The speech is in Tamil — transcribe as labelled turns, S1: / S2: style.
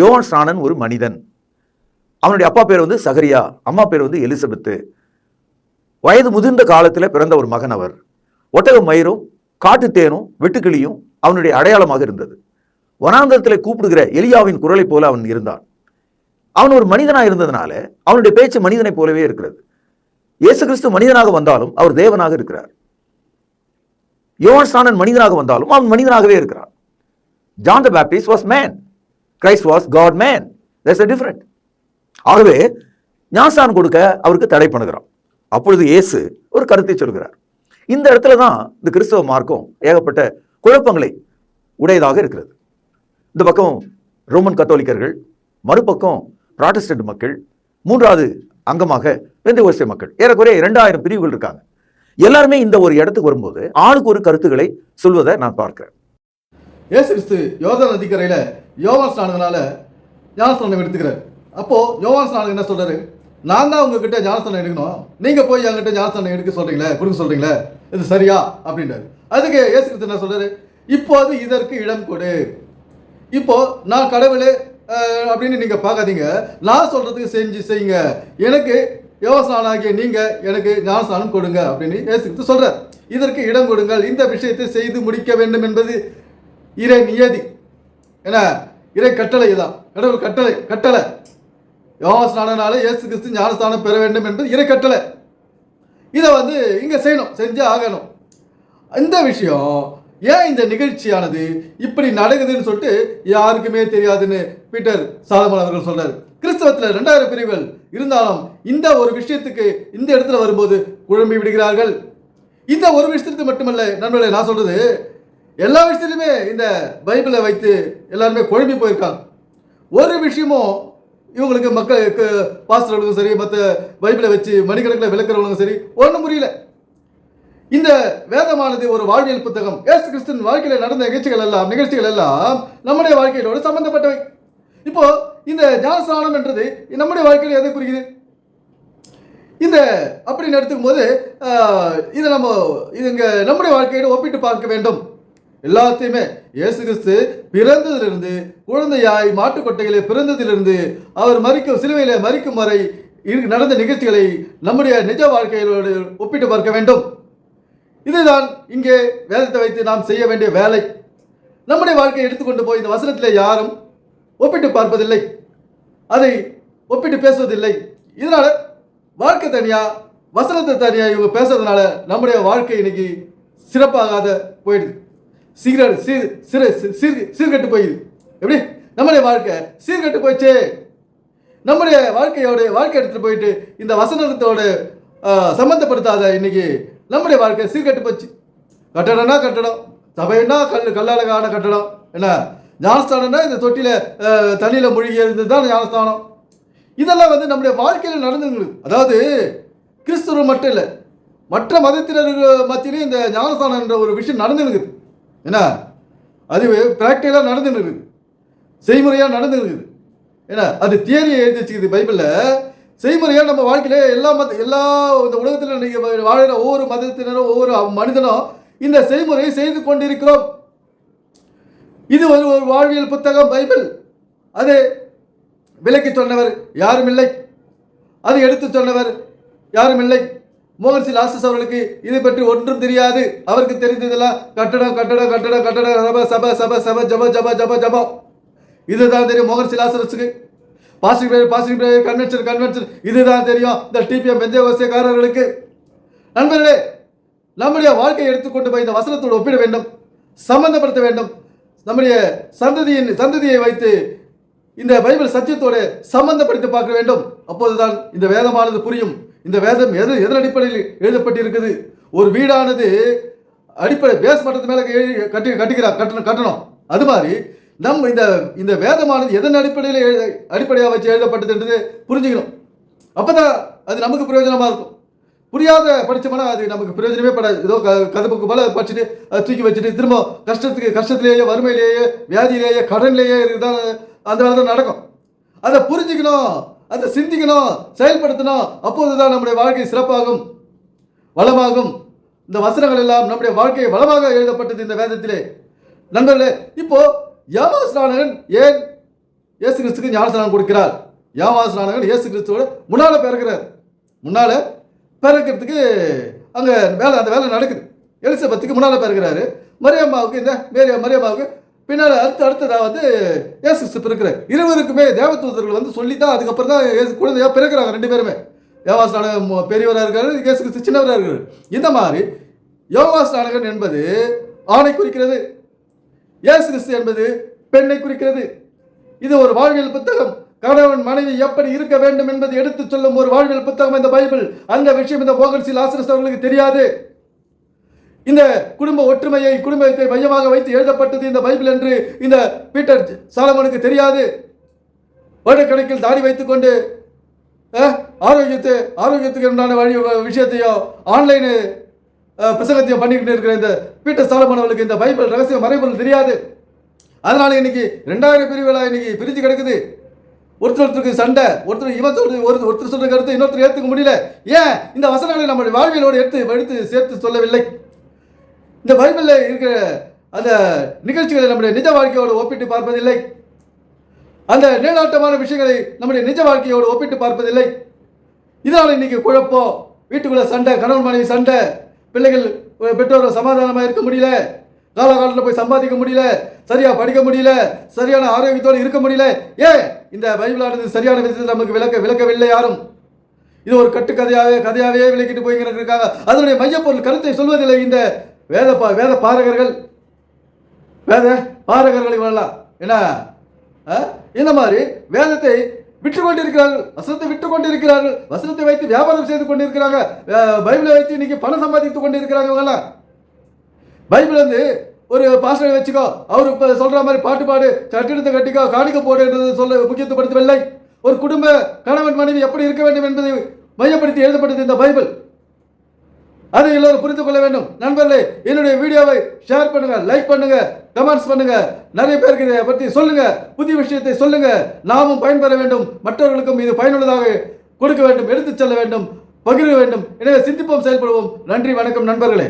S1: யோவான் ஸ்நானன் ஒரு மனிதன். அவனுடைய அப்பா பேர் வந்து சகரியா அம்மா பேர் வந்து எலிசபெத்து. வயது முதிர்ந்த காலத்தில் பிறந்த ஒரு மகன் அவர். ஒட்டக மயிரும் காட்டு தேனும் வெட்டுக்கிளியும் அவனுடைய அடையாளமாக இருந்தது. வனாந்தரத்தில் கூப்பிடுகிற எலியாவின் குரலைப் போல அவன் இருந்தான். அவன் ஒரு மனிதனாக இருந்ததுனால அவனுடைய பேச்சு மனிதனைப் போலவே இருக்கிறது. இயேசு கிறிஸ்து மனிதனாக வந்தாலும் அவர் தேவனாக இருக்கிறார். யோவான் ஸ்நானன் மனிதனாக வந்தாலும் அவன் மனிதனாகவே இருக்கிறான். John the Baptist was man Christ was God man that's a different ஆகவே ஞாசான் கொடுக்க அவருக்கு தடை பண்ணுகிறான். அப்பொழுது இயேசு ஒரு கருத்தை சொல்கிறார். இந்த இடத்துல தான் இந்த கிறிஸ்தவ மார்க்கம் ஏகப்பட்ட குழப்பங்களை உடையதாக இருக்கிறது. இந்த பக்கம் ரோமன் கத்தோலிக்கர்கள் மறுபக்கம் ப்ராட்டஸ்டன்ட் மக்கள் மூன்றாவது அங்கமாக பெந்தகோஸ்தே மக்கள். ஏறக்குறைய இரண்டாயிரம் பிரிவுகள் இருக்காங்க. எல்லாருமே இந்த ஒரு இடத்துக்கு வரும்போது ஆணுக்கு ஒரு கருத்துக்களை சொல்வதை நான் பார்க்கிறேன்.
S2: ஏசு கிறிஸ்து யோதா நதிக்கரையில் யோவான் ஸ்நானங்களால ஞானஸ்தானம் எடுத்துக்கிறார். அப்போது யோவான் ஸ்நானகம் என்ன சொல்கிறாரு நான் தான் உங்ககிட்ட ஞானஸ்தானம் எடுக்கணும். நீங்கள் போய் என்கிட்ட ஞானஸ்தானம் எடுக்க சொல்கிறீங்களே கொடுக்க சொல்கிறீங்களே இது சரியா? அப்படின்றாரு. அதுக்கு இயேசு கிறிஸ்து என்ன சொல்கிறாரு இப்போது இதற்கு இடம் கொடு. இப்போது நான் கடவுளே அப்படின்னு நீங்கள் பார்க்காதீங்க. நான் சொல்கிறதுக்கு செஞ்சு செய்யுங்க. எனக்கு யோகாசானம் ஆகிய நீங்கள் எனக்கு ஞானஸ்தானம் கொடுங்க அப்படின்னு ஏசுகிறிஸ்து சொல்கிறார் இதற்கு இடம் கொடுங்கள். இந்த விஷயத்தை செய்து முடிக்க வேண்டும் என்பது இறை நியதி. என்ன? இறை கட்டளை இதான் கடவுள் கட்டளை கட்டளை. யோகஸ்நானனால இயேசு கிறிஸ்து ஞானஸ்தானம் பெற வேண்டும் என்பது இறை கட்டளை. இதை வந்து இங்கே செய்யணும் செஞ்சே ஆகணும். இந்த விஷயம் ஏன் இந்த நிகழ்ச்சியானது இப்படி நடக்குதுன்னு சொல்லிட்டு யாருக்குமே தெரியாதுன்னு பீட்டர் சாலமன் அவர்கள் சொல்றாரு. கிறிஸ்தவத்தில் ரெண்டாயிரம் பிரிவுகள் இருந்தாலும் இந்த ஒரு விஷயத்துக்கு இந்த இடத்துல வரும்போது குழம்பி விடுகிறார்கள். இந்த ஒரு விஷயத்துக்கு மட்டுமல்ல நண்பர்களே நான் சொல்றது எல்லா விஷயத்துலையுமே இந்த பைபிளை வைத்து எல்லாருமே குழம்பி போயிருக்காங்க. ஒரு விஷயமும் இவங்களுக்கு மக்களுக்கு பாஸ்டர்களுக்கும் சரி மற்ற பைபிளை வச்சு மணிக்கணக்கில் விளக்குறவங்களுக்கும் சரி ஒன்றும் புரியல. இந்த வேதமானது ஒரு வாழ்வியல் புத்தகம். ஏசு கிறிஸ்துவின் வாழ்க்கையில் நடந்த நிகழ்ச்சிகள் எல்லாம் நிகழ்ச்சிகள் எல்லாம் நம்முடைய வாழ்க்கையோடு சம்பந்தப்பட்டவை. இப்போ இந்த ஞானஸ்நானம் என்றது நம்முடைய வாழ்க்கையில் எதை குறிக்குது? இந்த அப்படின்னு எடுத்துக்கும் போது இதை நம்ம இது இங்கே நம்முடைய வாழ்க்கையோடு ஒப்பிட்டு பார்க்க வேண்டும். எல்லாத்தையுமே இயேசு கிறிஸ்து பிறந்ததிலிருந்து குழந்தையாய் மாட்டுக்கொட்டையிலே பிறந்ததிலிருந்து அவர் மறிக்கும் சிலுவையிலே மறிக்கும் வரை நடந்த நிகழ்ச்சிகளை நம்முடைய நிஜ வாழ்க்கையோடு ஒப்பிட்டு பார்க்க வேண்டும். இதுதான் இங்கே வேதத்தை வைத்து நாம் செய்ய வேண்டிய வேலை. நம்முடைய வாழ்க்கையை எடுத்துக்கொண்டு போய் இந்த வசனத்தில் யாரும் ஒப்பிட்டு பார்ப்பதில்லை. அதை ஒப்பிட்டு பேசுவதில்லை. இதனால வாழ்க்கை தனியா வசனத்தை தனியா இவங்க பேசுறதுனால நம்முடைய வாழ்க்கை இன்னைக்கு சிறப்பாகாத போயிடுது. சீர சீர் சிறு சீர் சீர்கெட்டு போயிடுது எப்படி? நம்முடைய வாழ்க்கை சீர்கெட்டு போயிடுச்சு. நம்முடைய வாழ்க்கையோட வாழ்க்கை எடுத்துகிட்டு போயிட்டு இந்த வசனத்தோட சம்மந்தப்படுத்தாத இன்னைக்கு நம்முடைய வாழ்க்கை சீர்கெட்டு போச்சு. கட்டடம்னா கட்டடம் சபைன்னா கல் கல்லழகான ஆன கட்டடம். என்ன? ஞானஸ்தானம்னா இந்த தொட்டியில் தண்ணியில் தண்ணியில மூழ்கி இருந்தது தான் ஞானஸ்தானம். இதெல்லாம் வந்து நம்முடைய வாழ்க்கையில் நடந்துங்களுக்கு அதாவது கிறிஸ்துவர் மட்டும் இல்லை மற்ற மதத்தினர்கள் மத்தியிலும் இந்த ஞானஸ்தானம் என்ற ஒரு விஷயம் நடந்துனுக்குது என்ன? அது ப்ராக்டிக்கலாக நடந்துன்னு செய்முறையாக நடந்துருக்குது ஏன்னா அது தியரியை எழுதி வச்சுக்குது பைபிளில். செய்முறையாக நம்ம வாழ்க்கையில் எல்லா மத எல்லா இந்த உலகத்தில் நீங்கள் வாழ்கிற ஒவ்வொரு மதத்தினரும் ஒவ்வொரு மனிதனும் இந்த செய்முறையை செய்து கொண்டிருக்கிறோம். இது ஒரு ஒரு வாழ்வியல் புத்தகம் பைபிள். அது விலக்கி சொன்னவர் யாரும் இல்லை. அது எடுத்து சொன்னவர் யாரும் இல்லை. மோகன்சி லாசஸ் அவர்களுக்கு இது பற்றி ஒன்றும் தெரியாது. அவருக்கு தெரிந்ததெல்லாம் கட்டடம் கட்டடம் கட்டடம் கட்டடம் சப சப சப சப ஜப ஜப ஜப ஜபம். இதுதான் தெரியும் Mohan C லாசரஸுக்கு positive prayer positive prayer convention convention. இதுதான் தெரியும் இந்த டிபிஎம் பெஞ்சவசியக்காரர்களுக்கு நண்பர்களே நம்முடைய வாழ்க்கையை எடுத்துக்கொண்டு போய் இந்த வசனத்தோடு ஒப்பிட வேண்டும் சம்பந்தப்படுத்த வேண்டும். நம்முடைய சந்ததியின் சந்ததியை வைத்து இந்த பைபிள் சத்தியத்தோடு சம்பந்தப்படுத்தி பார்க்க வேண்டும். அப்போதுதான் இந்த வேதமானது புரியும். இந்த வேதம் எது எதன் அடிப்படையில் எழுதப்பட்டிருக்குது? ஒரு வீடானது அடிப்படை பேஸ் மட்டத்து மேலே எழு கட்டி கட்டிக்கிறா கட்டணம் கட்டணும். அது மாதிரி நம்ம இந்த இந்த வேதமானது எதன் அடிப்படையில் எழுத அடிப்படையாக வச்சு எழுதப்பட்டதுன்றது புரிஞ்சுக்கணும். அப்போ தான் அது நமக்கு பிரயோஜனமாக இருக்கும். புரியாத படித்தோம்னா அது நமக்கு பிரயோஜனமே படாது. ஏதோ க கதை புக்கு போல படிச்சுட்டு அதை தூக்கி வச்சுட்டு திரும்ப கஷ்டத்துக்கு கஷ்டத்திலேயே வறுமையிலேயே வியாதியிலேயே கடன்லேயே இருக்குதான் அந்த வேலை தான் நடக்கும். அதை புரிஞ்சுக்கணும். அதை சிந்திக்கணும் செயல்படுத்தணும். அப்போதுதான் நம்முடைய வாழ்க்கை சிறப்பாகும் வளமாகும். இந்த வசனங்கள் எல்லாம் நம்முடைய வாழ்க்கை வளமாக எழுதப்பட்டது இந்த வேதத்திலே. நண்பர்களே இப்போ யாமாஸ்நானகன் ஏன் இயேசு கிறிஸ்துக்கு ஞானஸ்நானம் கொடுக்கிறார்? யோவான் இயேசு கிறிஸ்துவோட முன்னால பிறக்கிறார். முன்னால பிறக்கிறதுக்கு அங்கே வேலை அந்த வேலை நடக்குது. எலிசபத்துக்கு முன்னால பிறக்கிறாரு. மரியம்மாவுக்கு இந்த மேரிய மரியம்மாவுக்கு பின்னால் அடுத்து அடுத்ததாக வந்து ஏசு கிறிஸ்து பிறக்கிறார். இருவருக்குமே தேவதூதர்கள் வந்து சொல்லி தான் அதுக்கப்புறம் தான் ஏசு குழந்தையாக பிறக்கிறாங்க ரெண்டு பேருமே. யோவாஸ்நானகன் பெரியவராக இருக்காரு ஏசு கிறிஸ்து சின்னவராக இருக்காரு. இந்த மாதிரி யோவாஸ்நானகன் என்பது ஆணை குறிக்கிறது. ஏசு கிறிஸ்து என்பது பெண்ணை குறிக்கிறது. இது ஒரு வாழ்வியல் புத்தகம். கணவன் மனைவி எப்படி இருக்க வேண்டும் என்பதை எடுத்துச் சொல்லும் ஒரு வாழ்வியல் புத்தகம் இந்த பைபிள். அந்த விஷயம் இந்த மோகன்சி லாசரஸ் அவர்களுக்கு தெரியாது. இந்த குடும்ப ஒற்றுமையை குடும்பத்தை மையமாக வைத்து எழுதப்பட்டது இந்த பைபிள் என்று இந்த பீட்டர் சாலமனுக்கு தெரியாது. வருடக்கணக்கில் தாடி வைத்துக்கொண்டு அஹ், ஆரோக்கியத்தை ஆரோக்கியத்துக்கு உண்டான வழி விஷயத்தையோ ஆன்லைனு பிரசங்கத்தையும் பண்ணிக்கிட்டு இருக்கிற இந்த பீட்டர் சாலமன் இந்த பைபிள் ரகசிய மறைபொருள் தெரியாது. அதனால இன்னைக்கு ரெண்டாயிரம் பிரிவுகளாக இன்னைக்கு பிரிஞ்சு கிடக்குது. ஒருத்தர் ஒருத்தருக்கு சண்டை ஒருத்தர் இவன் சொல்றது ஒரு ஒருத்தர் சொல்ற கருத்து இன்னொருத்தர் ஏற்றுக்க முடியல. ஏன்? இந்த வசனங்களை நம்முடைய வாழ்வியலோடு எடுத்து எடுத்து சேர்த்து சொல்லவில்லை. இந்த பைபிளில் இருக்கிற அந்த நிகழ்ச்சிகளை நம்முடைய நிஜ வாழ்க்கையோடு ஒப்பிட்டு பார்ப்பதில்லை. அந்த நீளாட்டமான விஷயங்களை நம்முடைய நிஜ வாழ்க்கையோடு ஒப்பிட்டு பார்ப்பதில்லை. இதனால் இன்னைக்கு குழப்பம் வீட்டுக்குள்ளே சண்டை கணவன் மனைவி சண்டை பிள்ளைகள் பெற்றோர்கள் சமாதானமாக இருக்க முடியல காலகாலத்தில் போய் சம்பாதிக்க முடியல சரியாக படிக்க முடியல சரியான ஆரோக்கியத்தோடு இருக்க முடியல. ஏன்? இந்த பைபிளானது சரியான விதத்தில் நமக்கு விளக்க விளக்கவில்லை யாரும். இது ஒரு கட்டுக்கதையாகவே கதையாகவே விளக்கிட்டு போய்கிட்டு இருக்காங்க அதனுடைய மையப்பொருள் கருத்தை சொல்வதில்லை இந்த வேத பா- வேத பாரகர்கள். வேத பாரகர்கள் இவெல்லாம் என்ன? ஆ? இந்த மாதிரி? வேதத்தை விற்று கொண்டிருக்கிறார்கள். வசனத்தை விற்று கொண்டிருக்கிறார்கள். வசனத்தை வைத்து வியாபாரம் செய்து கொண்டிருக்கிறாங்க. பைபிளை வைத்து இன்னைக்கு பணம் சம்பாதித்து கொண்டிருக்கிறாங்க இவங்கெல்லாம். பைபிள் வந்து ஒரு பாஸ்டரை வச்சுக்கோ. அவர் இப்போ சொல்கிற மாதிரி பாட்டு பாடு சட்டிடத்தை கட்டிக்கோ காணிக்க போடுன்றது சொல்ல முக்கியத்துவப்படுத்தவில்லை. ஒரு குடும்ப கணவன் மனைவி எப்படி இருக்க வேண்டும் என்பதை மையப்படுத்தி எழுதப்பட்டது இந்த பைபிள். அதை எல்லோரும் புரிந்து கொள்ள வேண்டும். நண்பர்களே என்னுடைய வீடியோவை ஷேர் பண்ணுங்க லைக் பண்ணுங்க கமெண்ட்ஸ் பண்ணுங்க. நிறைய பேருக்கு இதை பற்றி சொல்லுங்க. புதிய விஷயத்தை சொல்லுங்க. நாமும் பயன்பெற வேண்டும். மற்றவர்களுக்கும் இது பயனுள்ளதாக கொடுக்க வேண்டும் எடுத்துச் செல்ல வேண்டும் பகிர வேண்டும். எனவே சிந்திப்போம் செயல்படுவோம். நன்றி வணக்கம் நண்பர்களே.